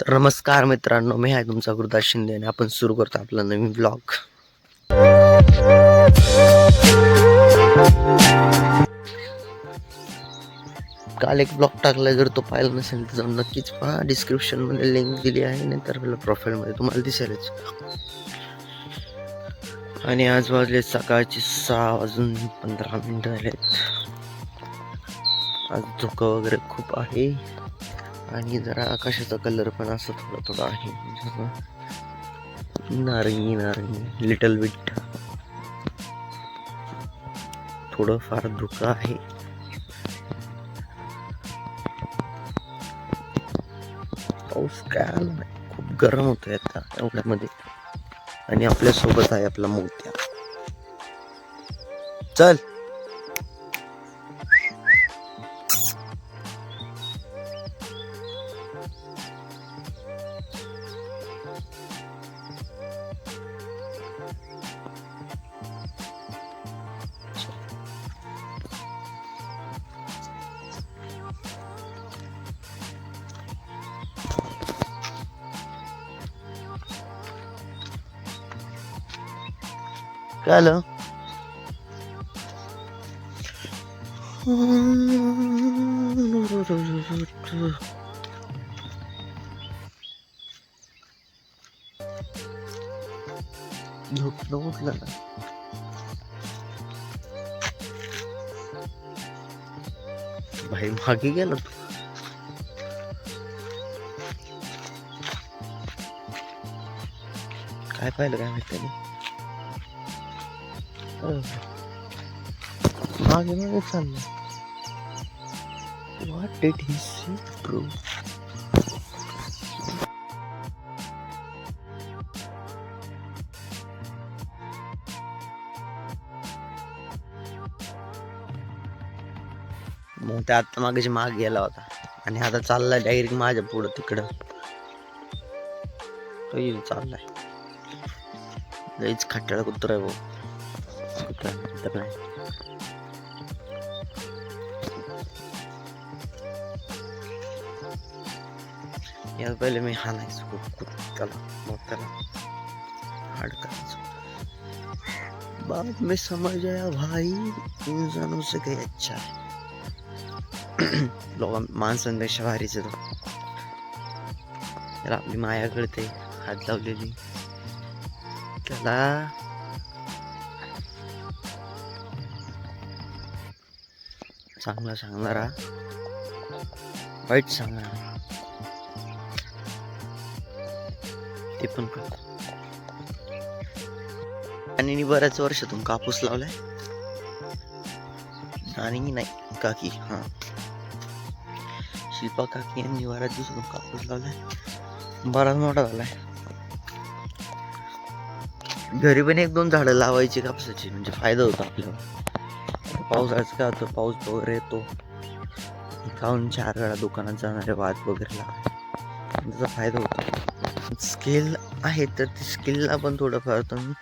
तर नमस्कार मित्रांनो मी आहे तुमचा गुरुदास शिंदे आणि आपण सुरू करतो आपला नवीन ब्लॉग काल एक ब्लॉग टाकला जर तो पाहिला नसेल तर जाऊन नक्कीच पहा. डिस्क्रिप्शनमध्ये लिंक दिली आहे नंतर आपल्या प्रोफाईलमध्ये तुम्हाला दिसेलच. आणि आज वाजले सकाळचे सहा वाजून पंधरा मिनिटं झालेत. आज धुकं वगैरे खूप आहे. आणि जरा आकाशाचा कलर पण असं थोडा थोडा आहे. नारंगी नारंगी लिटल बिट थोडं फार धुकं आहे. पाऊस काय आला नाही. खूप गरम होतोय आता एवढ्यामध्ये. आणि आपल्यासोबत आहे आपला मोत्या. चल. काय आलं झोपलं उठलं ना भाई मागे गेला तू काय पाहिलं काय माहिती मागे मागे चाललं what did he see bro? मग ते आता मागे माग गेला होता. आणि आता चाललाय डायरेक्ट माझ्या पुढं तिकडं. काही चाललाय. लईच खट्टाळ कुत्र आहे भाऊ. कुत्रा तर पहिले मी हाणायचो खूप कुत्र्याला मग त्याला हाडकायचो बाद में समज आया भाई इंसानों से काही अच्छा है लोक माणसांपेक्षा भारीच आहे त्याला आपली माया कळते हात लावलेली त्याला चांगला सांगणार हा. वाईट सांगणार ते पण कळत आणि बऱ्याच वर्षातून कापूस लावलाय. आणि नाही काकी. हा. शिल्पा काकी यांनी बऱ्याच दिवसातून कापूस लावलाय. बराच मोठा झालाय. घरी पण एक दोन झाडं लावायची कापसाची म्हणजे फायदा होतो आपल्याला. पाऊस काय होतं पाऊस वगैरे येतो. खाऊन चार वेळा दुकानात जाणारे वाद वगैरे त्याचा फायदा होतो. स्किल आहे तर ते स्किलला पण थोडंफार तुम्ही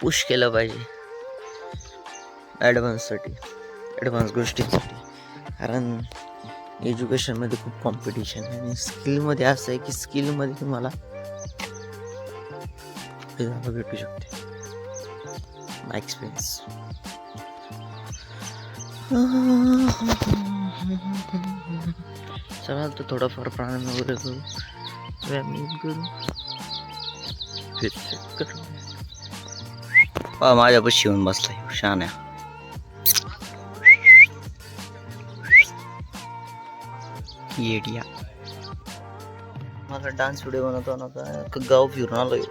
पुश केलं पाहिजे. ॲडव्हान्ससाठी ॲडव्हान्स गोष्टींसाठी. कारण एज्युकेशनमध्ये खूप कॉम्पिटिशन आहे. आणि स्किलमध्ये असं आहे की स्किलमध्ये तुम्हाला भेटू शकते. माय एक्सपिरियन्स चला तर थोडाफार प्राणायाम वगैरे करू व्यायाम करू करू पहा माझ्यापाशी येऊन बसलाय. शान्या येडिया. मला डान्स व्हिडिओ बनवतो ना गाव फिरून आलोय.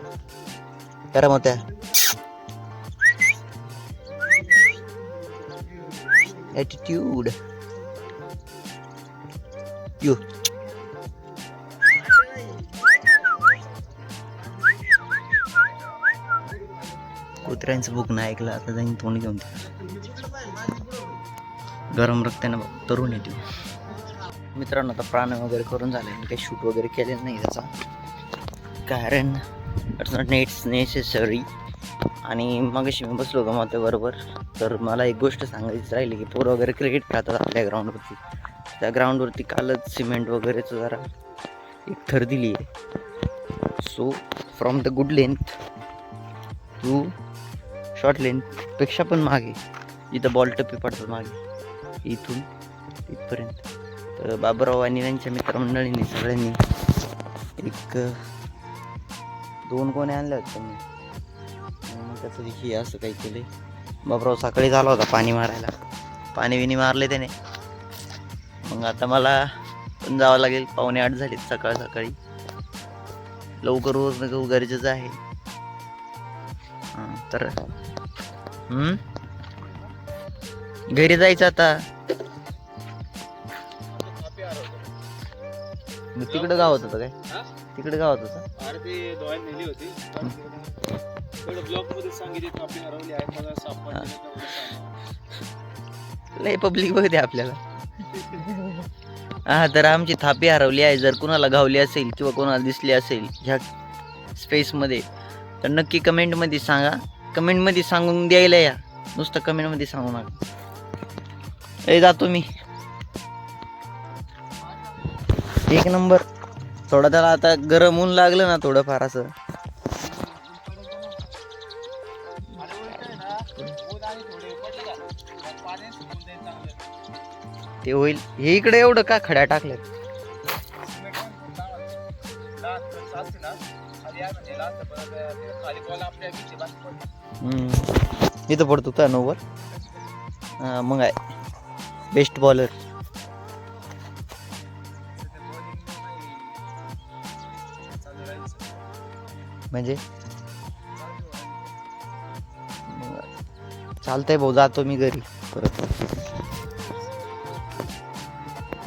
करा मग त्या. ॲटिट्यूड यू कुत्र्यांचं बुक नाही ऐकलं आता जाईन तोंड घेऊन. गरम रक्ताने तरुण येते मित्रांनो आता प्राण वगैरे करून झाले काही शूट वगैरे केलेलं नाही त्याचा. कारण नेट्स नेसेसरी आणि मगाशी मी बसलो होतो मग बरोबर. तर मला एक गोष्ट सांगायची राहिली की पोरं वगैरे क्रिकेट खेळतात आपल्या ग्राउंडवरती त्या ग्राउंडवरती कालच सिमेंट वगैरेचं जरा एक थर दिली आहे so from the good length Tu short लेंथपेक्षा पण मागे. जिथं बॉल टप्पे पडतात मागे. इथून इथपर्यंत. तर बाबूराव आणि त्यांच्या मित्रमंडळींनी सगळ्यांनी एक दोन कोणी आणल्या होत्या त्यांनी? त्याचं विषयी असं काही केले बाबूराव सकाळी झाला होता पाणी मारायला. पाणी विणी मारले त्याने. मग आता मला पण जावं लागेल. पावणे आठ झालेत सकाळ सकाळी. लवकर रोज निघू गरजेचं आहे. तर हम्म? घरी जायचं आता. तिकडं गाव होतं काय? तिकडे गावात होतं? अरे ते धुवायला नेली होती थोडं ब्लॉकमध्ये सांगितले कापी हरवली आहे मला सापडली नाही का म्हणून सांगा. लय पब्लिक बघते आपल्याला. हा तर आमची थापी हरवली आहे. जर कुणाला गावली असेल किंवा कोणाला दिसली असेल ह्या स्पेसमध्ये तर नक्की कमेंटमध्ये सांगा. कमेंटमध्ये सांगून द्यायला या. नुसतं कमेंटमध्ये सांगू नका. ए जातो मी. एक नंबर थोडा त्याला आता गरम ऊन लागलं ना थोडंफार असं. ते होईल. हे इकडे एवढं का खड्या टाकल्यात. इथं पडतो का नोवर? हा मग आहे. Best bowler. म्हणजे? चालतंय भाऊ जातो मी घरी परत.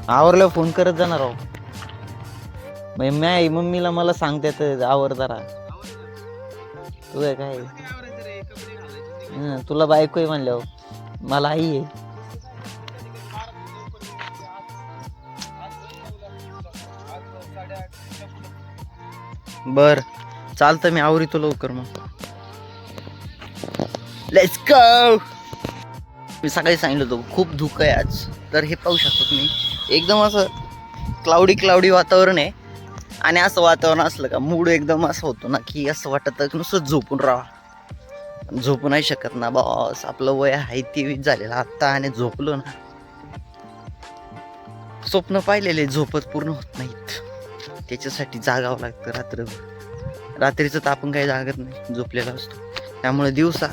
आवरलं फोन करत जाणार आहो. म्हणजे मी मम्मीला मला सांगतात आवर जरा. तू काय काय? हं, तुला बायको आहे म्हणल्यावर. मला आई आहे. बर चालतं मी आवरीतो लवकर मग. लेट्स गो मी सकाळी सांगितलं होतं खूप धुकं आहे आज. तर हे पाहू शकतो तुम्ही. एकदम असं क्लाउडी क्लाउडी वातावरण आहे. आणि असं वातावरण असलं का मूड एकदम असं होतो ना की असं वाटतं की नुसतं झोपून राहा. झोपू नाही शकत ना बॉस आपलं वय आहे तेवीस झालेलं आत्ता आणि झोपलो ना. स्वप्न पाहिलेले झोपत पूर्ण होत नाहीत. त्याच्यासाठी जागावं लागतं रात्रभर. रात्रीचं तर आपण काही जागत नाही झोपलेला असतो. त्यामुळे दिवसा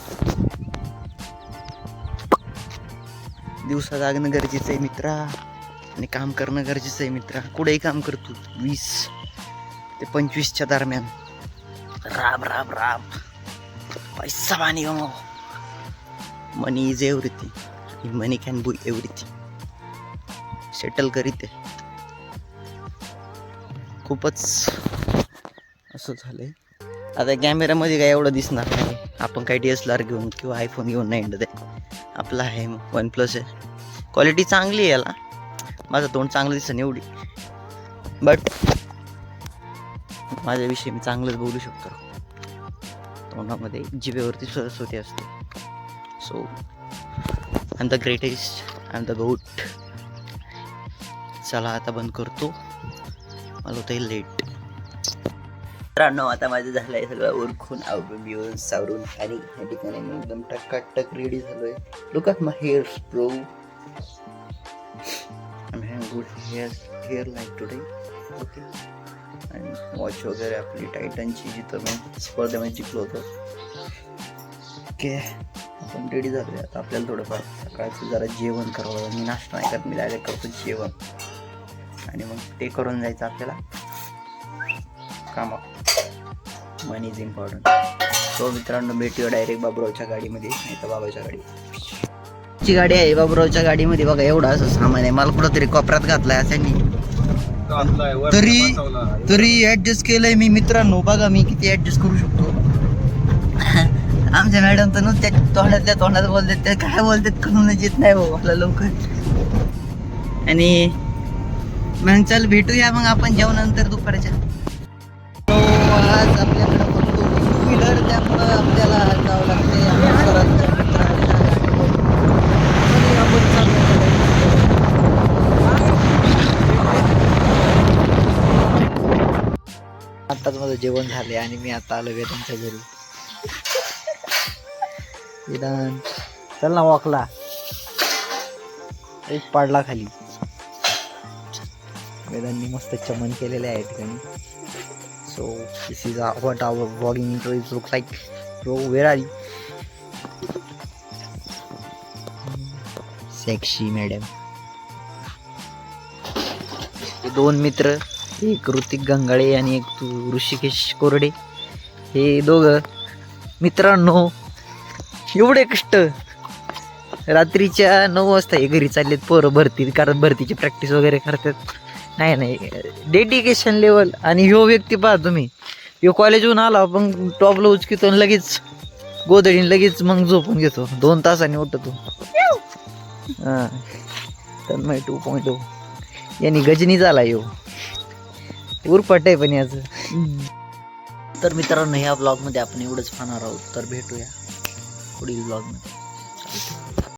दिवसा जागणं गरजेचं आहे मित्रा. आणि काम करणं गरजेचं आहे मित्रा. कुठेही काम करतो वीस ते पंचवीसच्या दरम्यान. राब राब राब. पैसा पाणी गमव money is everything money can buy everything settle करीत खूपच असं झालंय. आता कॅमेऱ्यामध्ये काय एवढं दिसणार नाही. आपण काही डी एस एल आर घेऊन किंवा आयफोन घेऊन नाही इंडत आपला आहे वन प्लस आहे. क्वालिटी चांगली आहे याला. माझं तोंड चांगलं दिसतं एवढी. बट माझ्याविषयी मी चांगलंच बोलू शकतो. तोंडामध्ये जिभेवरती सरस्वती असते. So I am the greatest I am the GOAT चला आता बंद करतो. मला होतं लेट मित्रांनो आता माझं झालं आहे सगळं ओळखून आवरून येऊन सावरून आणि ह्या ठिकाणी मी एकदम टक्काटक रेडी झालोय. Look at my hairs good hair hair like today. Okay आणि वॉच वगैरे आपली टायटनची जिथं मी स्पर्धेमध्ये जिंकलो होतो. ओके आपण रेडी झालोय आता आपल्याला थोडंफार सकाळचं जरा जेवण करावं मी नाश्ता नाही करत मी डायरेक्ट करतो जेवण. आणि मग ते करून जायचं आपल्याला. कामात मनी इज इम्पॉर्टंट सो मित्रांनो भेटूया डायरेक्ट बाबुरावच्या गाडीमध्ये नाही तर बाबाच्या गाडी ची गाडी आहे बाबुरावच्या गाडीमध्ये बघा एवढं असं सामान आहे. मला कुठं तरी कोपऱ्यात घातलाय असं तरी तरी ऍडजस्ट केलंय मी. मित्रांनो बघा मी किती ऍडजस्ट करू शकतो. आमच्या मॅडम तर नुसत्या तोंडातल्या तोंडात बोलतात त्या काय बोलतात कळूनच येत नाही भाऊ आपला लवकर. आणि मग चल भेटूया मग आपण जेवणानंतर दुपारच्या. आज आपल्याकडे टू व्हीलर त्यामुळं आपल्याला जावं लागते आमच्या सरांच्या मित्रांच्या गाडीवर. चला, आपण चाललो. आताच माझं जेवण झाले आणि मी आता आलो वेदांच्या घरी. वेदान चल ना वॉकला एक पाडला खाली. वेदांनी मस्त चमन केलेले आहे ठिकाणी. So this is what our vlogging intro is look like pro where are you madam दोन मित्र. एक ऋतिक गंगाळे आणि एक तू ऋषिकेश कोरडे. हे दोघं मित्रांनो एवढे कष्ट रात्रीच्या नऊ वाजता हे घरी चाललेत पोरं भरती कारण भरतीची प्रॅक्टिस वगैरे करतात. नाही नाही डेडिकेशन लेवल आणि ह्यो व्यक्ती पहा तुम्ही. ह्यो कॉलेजहून आला पण टॉपला उचकितो आणि लगेच गोधडीन लगेच मग झोपून घेतो. दोन तासांनी उठतो. हां. Tanmay two point o oh. यांनी गजनी झाला यो उरपट आहे पण याचं. तर मित्रांनो ह्या ब्लॉगमध्ये आपण एवढंच पाहणार आहोत. तर भेटूया पुढील ब्लॉगमध्ये